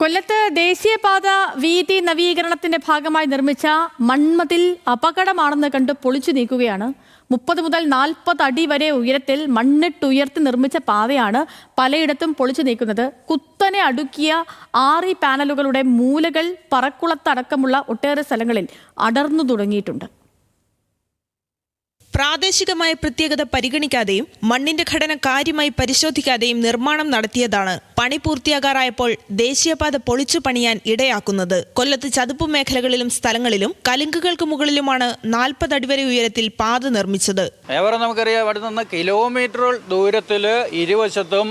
കൊല്ലത്ത് ദേശീയപാത വീതി നവീകരണത്തിന്റെ ഭാഗമായി നിർമ്മിച്ച മൺമതിൽ അപകടമാണെന്ന് കണ്ട് പൊളിച്ചു നീക്കുകയാണ്. മുപ്പത് മുതൽ നാൽപ്പത് അടി വരെ ഉയരത്തിൽ മണ്ണിട്ടുയർത്തി നിർമ്മിച്ച പാതയാണ് പലയിടത്തും പൊളിച്ചു നീക്കുന്നത്. കുത്തനെ അടുക്കിയ ആറി പാനലുകളുടെ മൂലകൾ പറക്കുളത്തടക്കമുള്ള ഒട്ടേറെ സ്ഥലങ്ങളിൽ അടർന്നു തുടങ്ങിയിട്ടുണ്ട്. പ്രാദേശികമായ പ്രത്യേകത പരിഗണിക്കാതെയും മണ്ണിന്റെ ഘടന കാര്യമായി പരിശോധിക്കാതെയും നിർമ്മാണം നടത്തിയതാണ് പണി പൂർത്തിയാകാറായപ്പോൾ ദേശീയപാത പൊളിച്ചു പണിയാൻ ഇടയാക്കുന്നത്. കൊല്ലത്ത് ചതുപ്പ് മേഖലകളിലും സ്ഥലങ്ങളിലും കലുങ്കുകൾക്ക് മുകളിലുമാണ് നാൽപ്പത് അടി വരെ ഉയരത്തിൽ പാത നിർമ്മിച്ചത്. നമുക്കറിയാം അവിടെ നിന്ന് കിലോമീറ്ററുകൾ ദൂരത്തിൽ ഇരുവശത്തും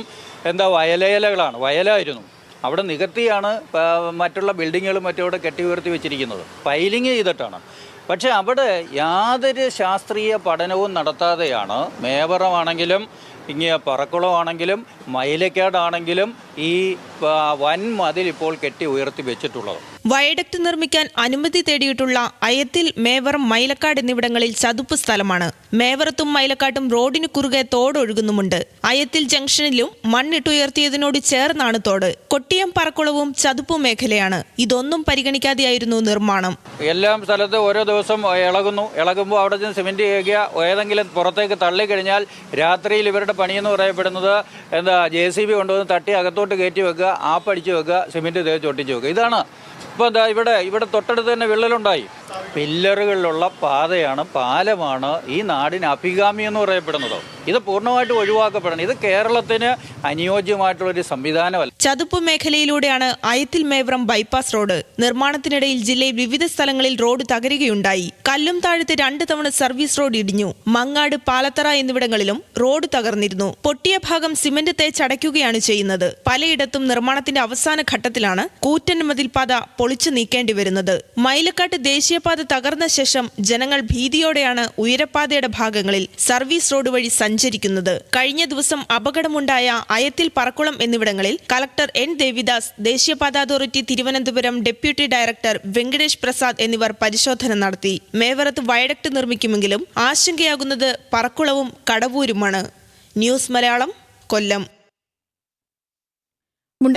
എന്താ വയലേലകളാണ് വയലായിരുന്നു. അവിടെ നികത്തിയാണ് മറ്റുള്ള ബിൽഡിങ്ങുകളും മറ്റും അവിടെ കെട്ടി ഉയർത്തി വെച്ചിരിക്കുന്നത്. പൈലിങ് ചെയ്തിട്ടാണ്. പക്ഷേ അവിടെ യാതൊരു ശാസ്ത്രീയ പഠനവും നടത്താതെയാണ് മേവറമാണെങ്കിലും ഇങ്ങനെ പറക്കുളമാണെങ്കിലും മയിലക്കാടാണെങ്കിലും ഈ വൻ മതിൽ ഇപ്പോൾ കെട്ടി ഉയർത്തി വെച്ചിട്ടുള്ളത്. വയഡക്ട് നിർമ്മിക്കാൻ അനുമതി തേടിയിട്ടുള്ള അയത്തിൽ മേവറം മൈലക്കാട് എന്നിവിടങ്ങളിൽ ചതുപ്പ് സ്ഥലമാണ്. മേവറത്തും മൈലക്കാട്ടും റോഡിന് കുറുകെ തോടൊഴുകുന്നുമുണ്ട് അയത്തിൽ ജംഗ്ഷനിലും മണ്ണിട്ടുയർത്തിയതിനോട് ചേർന്നാണ് തോട്. കൊട്ടിയം പറക്കുളവും ചതുപ്പ് മേഖലയാണ്. ഇതൊന്നും പരിഗണിക്കാതെയായിരുന്നു നിർമ്മാണം. എല്ലാം സ്ഥലത്ത് ഓരോ ദിവസം ഇളകുന്നു. ഇളകുമ്പോൾ അവിടെ നിന്ന് സിമെന്റ് ചെയ്യുക ഏതെങ്കിലും പുറത്തേക്ക് തള്ളിക്കഴിഞ്ഞാൽ രാത്രിയിൽ ഇവരുടെ പണിയെന്ന് പറയപ്പെടുന്നത് എന്താ ജെ സി ബി കൊണ്ടുവന്ന് തട്ടി അകത്തോട്ട് കയറ്റി വെക്കുക ആപ്പടിച്ച് വെക്കുക സിമെന്റ് തേച്ച് ഒട്ടിച്ച് വെക്കുക. ഇതാണ് ഇപ്പോൾ എന്താ ഇവിടെ ഇവിടെ തൊട്ടടുത്ത് തന്നെ വിള്ളലുണ്ടായി. പില്ലറുകളിലുള്ള പാതയാണ് പാലമാണ് ഈ നാടിന് അഭികാമി എന്ന് പറയപ്പെടുന്നത്. ഇത് പൂർണമായിട്ട് ഒഴിവാക്കപ്പെടണം. ഇത് കേരളത്തിന് അനുയോജ്യമായിട്ടുള്ളൊരു സംവിധാനമല്ല. ചതുപ്പ് മേഖലയിലൂടെയാണ് അയത്തിൽ മേവ്രം ബൈപ്പാസ് റോഡ്. നിർമ്മാണത്തിനിടയിൽ ജില്ലയിൽ വിവിധ സ്ഥലങ്ങളിൽ റോഡ് തകരുകയുണ്ടായി. കല്ലും താഴത്ത് രണ്ട് തവണ സർവീസ് റോഡ് ഇടിഞ്ഞു. മങ്ങാട് പാലത്തറ എന്നിവിടങ്ങളിലും റോഡ് തകർന്നിരുന്നു. പൊട്ടിയ ഭാഗം സിമന്റ് തേച്ചടയ്ക്കുകയാണ് ചെയ്യുന്നത്. പലയിടത്തും നിർമ്മാണത്തിന്റെ അവസാന ഘട്ടത്തിലാണ് കൂറ്റൻ മതിൽപാത പൊളിച്ചു നീക്കേണ്ടി വരുന്നത്. മൈലക്കാട്ട് ദേശീയപാത തകർന്ന ശേഷം ജനങ്ങൾ ഭീതിയോടെയാണ് ഉയരപ്പാതയുടെ ഭാഗങ്ങളിൽ സർവീസ് റോഡ് വഴി സഞ്ചരിക്കുന്നത്. കഴിഞ്ഞ ദിവസം അപകടമുണ്ടായ അയത്തിൽ പറക്കുളം എന്നിവിടങ്ങളിൽ കളക്ടർ എൻ ദേവിദാസ് ദേശീയപാത authority Thiruvananthapuram deputy director Venkatesh Prasad എന്നിവർ പരിശോധന നടത്തി. മേവറത്ത് വയഡക്ട് നിർമ്മിക്കുമെങ്കിലും ആശങ്കയാകുന്നത് പറക്കുളവും കടവൂരുമാണ്. ന്യൂസ് മലയാളം കൊല്ലം.